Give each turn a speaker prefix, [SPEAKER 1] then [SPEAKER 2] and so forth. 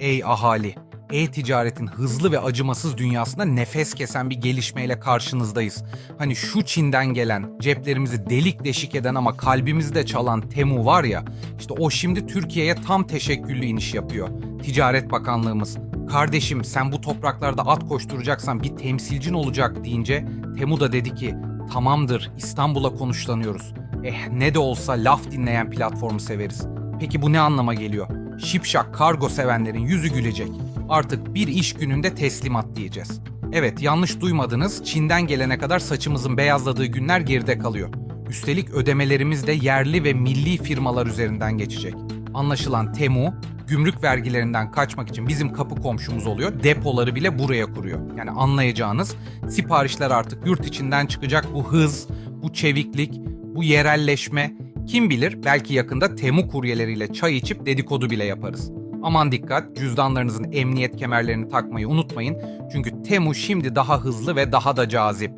[SPEAKER 1] Ey ahali! E-ticaretin hızlı ve acımasız dünyasında nefes kesen bir gelişmeyle karşınızdayız. Hani şu Çin'den gelen, ceplerimizi delik deşik eden ama kalbimizi de çalan Temu var ya, işte o şimdi Türkiye'ye tam teşekküllü iniş yapıyor. Ticaret Bakanlığımız, kardeşim sen bu topraklarda at koşturacaksan bir temsilcin olacak deyince Temu da dedi ki tamamdır İstanbul'a konuşlanıyoruz. Eh ne de olsa laf dinleyen platformu severiz. Peki bu ne anlama geliyor? Şipşak kargo sevenlerin yüzü gülecek. Artık bir iş gününde teslimat diyeceğiz. Evet yanlış duymadınız. Çin'den gelene kadar saçımızın beyazladığı günler geride kalıyor. Üstelik ödemelerimiz de yerli ve milli firmalar üzerinden geçecek. Anlaşılan Temu gümrük vergilerinden kaçmak için bizim kapı komşumuz oluyor. Depoları bile buraya kuruyor. Yani anlayacağınız siparişler artık yurt içinden çıkacak bu hız, bu çeviklik, bu yerelleşme. Kim bilir belki yakında Temu kuryeleriyle çay içip dedikodu bile yaparız. Aman dikkat cüzdanlarınızın emniyet kemerlerini takmayı unutmayın. Çünkü Temu şimdi daha hızlı ve daha da cazip.